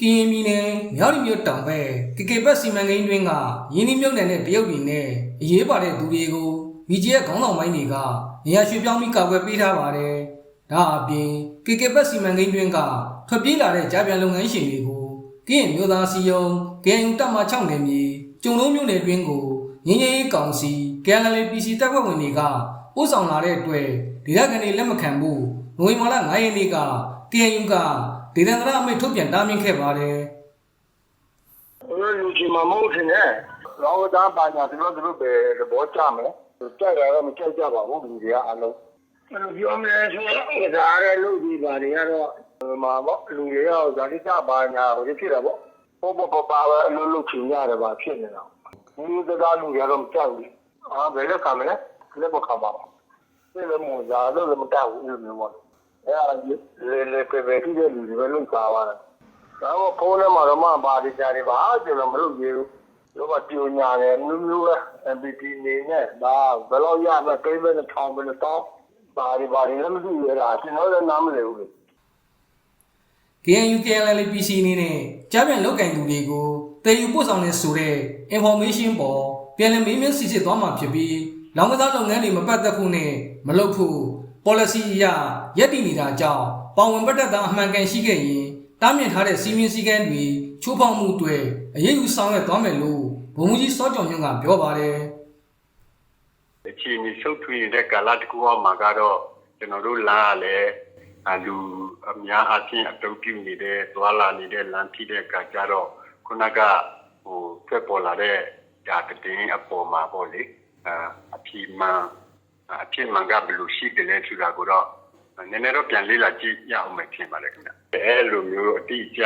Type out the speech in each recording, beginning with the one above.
ကရင်ပြည်နယ်မြောက်ရီမြို့တောင်ဘက်ကေကေဘတ်စီမံကိန်းတွင်းကရင်းနှီးမြှုပ်နှံတဲ့တရုတ်ပြည်နဲ့အရေးပါတဲ့သူတွေကို BGF ခေါင်းဆောင်ပိုင်းတွေကနေရာရွှေ့ပြောင်းပြီးကာကွယ်ပေးထားပါတယ်။ဒါအပြင်ကေကေဘတ်စီမံကိန်းတွင်းကထွက်ပြေးလာတဲ့ကြားပြန်လုပ်ငန်းရှင်တွေကိုကရင်မျိုးသားစီယုံ KNU တပ်မ6နယ်မြေကျုံလုံးမြို့နယ်တွင်းကိုငင်းငယ်ရေးကောင်စီ KNL PC တပ်ဖွဲ့ဝင်တွေကပို့ဆောင်လာတဲ့အတွက်ဒေသခံတွေလက်မခံဘူး နိုဝင်ဘာလ9ရက်နေ့က KNU ကဒေသန္တရအမိန့်ထုတ်ပြန်တားမြစ်ခဲ့ပါတယ်။ဘယ်လိုချင်မှမဟုတ်တင်နဲ့တော့ဒါပါညာသူတို့သူတို့ပဲသဘောကျမယ်ကြိုက်တာတော့မကြိုက်ကြပါဘူးလူတွေကအလုံးအဲ့လိုပြောမယ်ဆိုတော့ဒါရလို့ဒီပါတွေကတော့မှာပေါ့လူတွေရောဇာတိကပါညာဟိုဖြစ်တာပေါ့ဘောဘောပပါပဲအလုံးလုံးချင်ရတယ်ပါဖြစ်နေတာဒီစကားလူတွေကတော့မကြောက်ဘူးအာဘယ်လိုခံမလဲလက်မခံပါဘူးဒီလိုမျိုးဇာလို့လည်းမတောက်ဘူးအဲ့လိုမျိုးပေါ့ အဲ့ဒါလေလေပဲပဲที่တဲ့လူတွေပဲလုံစားသွားတယ်ဒါတော့ဖုန်းထဲမှာတော့မှပါဒီကြတယ်ပါကျွန်တော်မလုပ်ရဘူးတော့မပြညာတယ်မျိုးမျိုးပဲ MPT နေနဲ့ဒါဘယ်တော့ရမလဲကိန်းပဲနဲ့ထောင်ပဲနဲ့တောင်းပါဒီပါဒီလည်းမသိရတာကျွန်တော်လည်းနားမလည်ဘူးလေ KNU KNL PC အနေနဲ့ကြားပြန်လောက်ကင်သူတွေကိုတည်ယူပို့ဆောင်နေဆိုတဲ့ information ပေါ်ပြန်လည်မေးမြန်းစစ်ဆေးသွားမှာဖြစ်ပြီးလောင်ကစားလုပ်ငန်းတွေမပတ်သက်ဖို့နဲ့မလုပ်ဖို့ policy အရရက်တည်နေတာကြောင့်ပါဝင်ပတ်သက်တာအမှန်ကန်ရှိခဲ့ရင်တားမြစ်ထားတဲ့စီမင်းစည်းကမ်းတွေချိုးဖောက်မှုတွေအရေးယူဆောင်ရွက်သွားမယ်လို့ဗိုလ်မှူးကြီးစောကြောင်ညွန့်ကပြောပါတယ်အခြေအနေရှုပ်ထွေးနေတဲ့ကာလတစ်ခုအောက်မှာကတော့ကျွန်တော်တို့လမ်းကလည်းအလူအများအပြားအတုပ်ပြုနေတဲ့သွာလာနေတဲ့လမ်းဖြစ်တဲ့အခါကျတော့ခုနကဟိုထွက်ပေါ်လာတဲ့ဒါတည်င်းအပေါ်မှာပေါ့လေအာအဖြစ်မှန် အဖြစ်မှန်ကဘယ်လိုရှိတယ်လဲဆိုတာကိုတော့နည်းနည်းတော့ပြန်လေ့လာကြည့်ရအောင်မယ်ထင်ပါတယ်ခင်ဗျအဲလိုမျိုးအတိအကျ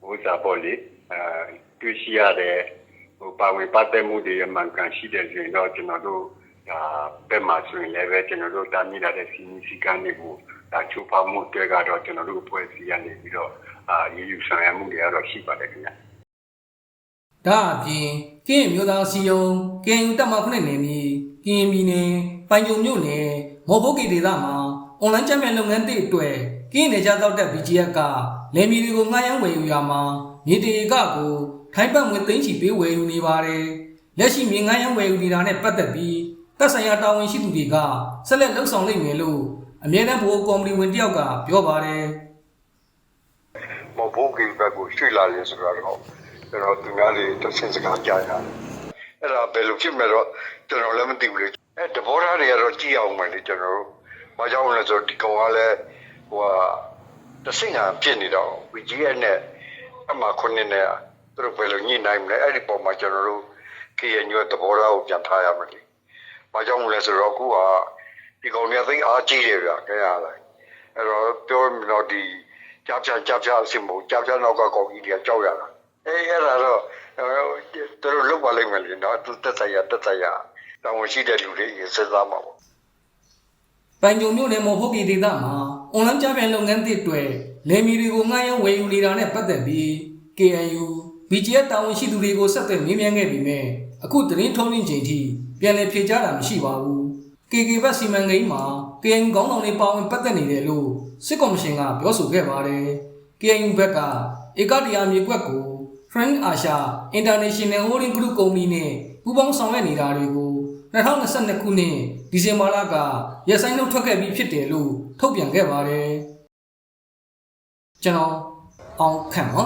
ဟိုစားပေါ့လေအာတွေ့ရှိရတဲ့ဟိုပါဝင်ပတ်သက်မှုတွေအမှန်ကန်ရှိတယ်ဆိုရင်တော့ကျွန်တော်တို့ဒါဘက်မှာဆိုရင်လည်းပဲကျွန်တော်တို့တာမိလာတဲ့စီမီစီကန်းတွေကိုဒါချိုးဖောက်မှုတွေကတော့ကျွန်တော်တို့အဖွဲ့အစည်းကနေပြီးတော့အာရည်ယူဆောင်ရမှုတွေကတော့ရှိပါတယ်ခင်ဗျာဒါအပြင်ကင်းမျိုးသားစီယုံကင်းယူတက်မခုနှစ်နယ်မြေကင်းပြည်နယ် ပိုင်ကြုံမြို့နယ်မော်ဘုတ်ကီဒေသမှာအွန်လိုင်းချမ်းမြန်လုပ်ငန်းတွေအတွက်ကင်းနေကြတော့တဲ့ BGF ကလယ်မီတွေကိုငှားရမ်းဝယ်ယူရမှာမြေတေကကိုထိုင်းပတ်ငွေသိန်းချီပေးဝယ်ယူနေပါတယ်လက်ရှိမြေငှားရမ်းဝယ်ယူနေတာနဲ့ပတ်သက်ပြီးသက်ဆိုင်ရာတာဝန်ရှိသူတွေကဆက်လက်လှုပ်ဆောင်လိမ့်မယ်လို့အမြဲတမ်းဗဟိုကော်မတီဝင်တယောက်ကပြောပါတယ်မဘိုးကိဘက်ကိုရွှေ့လာရင်ဆိုတော့ကျွန်တော်သူများတွေတစ်ဆင့်စကားကြားရတယ်။အဲ့ဒါဘယ်လိုဖြစ်မဲ့တော့ကျွန်တော်လည်းမသိဘူးလေ။ အဲတဘောထားတွေကတော့ကြည့်အောင်မယ်လေကျွန်တော်တို့။ဘာကြောင့်လဲဆိုတော့ဒီကောင်ကလည်းဟိုဟာတစ်ဆင့်ကဖြစ်နေတော့ VGS နဲ့အမှခုနှစ်နဲ့သူတို့ဘယ်လိုညှိနိုင်မလဲအဲ့ဒီပုံမှာကျွန်တော်တို့ KNU ရဲ့သဘောထားကိုပြန်ထားရမယ်လေ။ဘာကြောင့်လဲဆိုတော့အခုကဒီကောင်တွေကသိအားကြီးတယ်ဗျာခင်ဗျာလား။အဲ့တော့ပြောရင်တော့ဒီကြားပြကြားပြအစီမဟုတ်ကြားပြနောက်ကကောင်းကြီးတွေကကြောက်ရတာအေးအဲ့ဒါတော့သူတို့လောက်ပါလိမ့်မယ်လေနော်သူတက်ဆိုင်ရတက်ဆိုင်ရ တောင်းရှိတဲ့လူတွေရေစသားမှာပေါ့ပိုင်ကြုံမြို့နယ်မော်ဖို့ကီဒေသမှာအွန်လိုင်းကြပြန်လုပ်ငန်းသစ်တွေလယ်မီတွေကိုငှားရမ်းဝယ်ယူနေတာနဲ့ပတ်သက်ပြီး KNU BGF တာဝန်ရှိသူတွေကိုဆက်သွယ်မေးမြန်းခဲ့ပြီးမြဲအခုသတင်းထုတ်လွှင့်ချိန်ထိပြန်လည်ဖြေကြားတာမရှိပါဘူး KK ဘတ်စီမံကိန်းမှာ KNU ခေါင်းဆောင်တွေပါဝင်ပတ်သက်နေတယ်လို့စစ်ကော်မရှင်ကပြောဆိုခဲ့ပါတယ် KNU ဘက်ကဧကတရားမြေကွက်ကို Frank Asha International Holding Group ကုမ္ပဏီနဲ့ပူးပေါင်းဆောင်ရွက်နေတာတွေကို 2022ခုနှစ်ဒီဇင်ဘာလကရက်ဆိုင်ထုတ်ထွက်ခဲ့ပြီးဖြစ်တယ်လို့ထုတ်ပြန်ခဲ့ပါတယ်ကျွန်တော်အောင်ခန့်ပါ